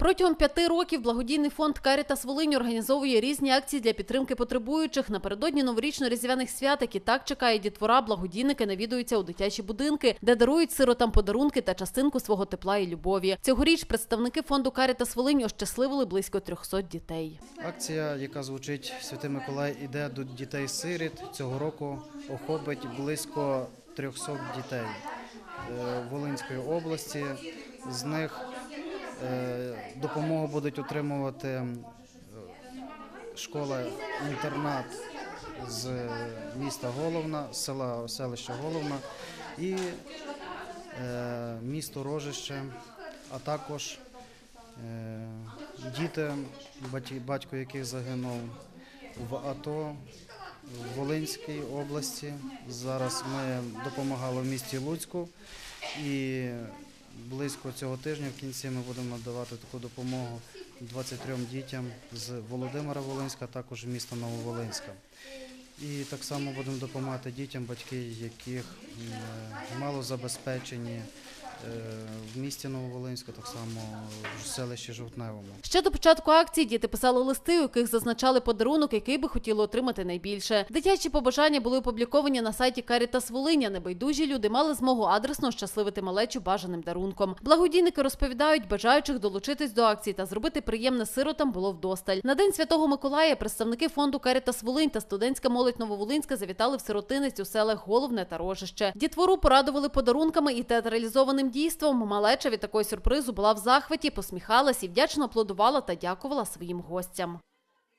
Протягом п'яти років благодійний фонд Карітас Волинь організовує різні акції для підтримки потребуючих. Напередодні новорічно-різдвяних свят, які так чекає дітвора, благодійники навідуються у дитячі будинки, де дарують сиротам подарунки та частинку свого тепла і любові. Цьогоріч представники фонду Карітас Волинь ощасливили близько 300 дітей. Акція, яка звучить Святий Миколай іде до дітей сиріт цього року охопить близько 300 дітей е, Волинської області. З них допомогу будуть отримувати е, школа-інтернат з міста Головна, села селища Головна і е, місто Рожище, а також Е, Діти, батько яких загинув в АТО в Волинській області. Зараз ми допомагали в місті Луцьку і близько цього тижня в кінці ми будемо надавати таку допомогу 23 дітям з Володимира Волинська, також міста Нововолинська. І так само будемо допомагати дітям, батьки яких е, мало забезпечені в місті Нововолинська, так само в селищі Жовтневому. Ще до початку акції діти писали листи, у яких зазначали подарунок, який би хотіли отримати найбільше. Дитячі побажання були опубліковані на сайті Карітас Волиня. Небайдужі люди мали змогу адресно щасливити малечу бажаним дарунком. Благодійники розповідають, бажаючих долучитись до акції та зробити приємне сиротам було вдосталь. На день святого Миколая представники фонду Карітас Волинь та студентська молодь Нововолинська завітали в сиротинець у селах Головне та Рожище. Дітвору порадували подарунками і театралізованим дійством. Малеча від такого сюрпризу була в захваті, посміхалась і вдячно аплодувала та дякувала своїм гостям.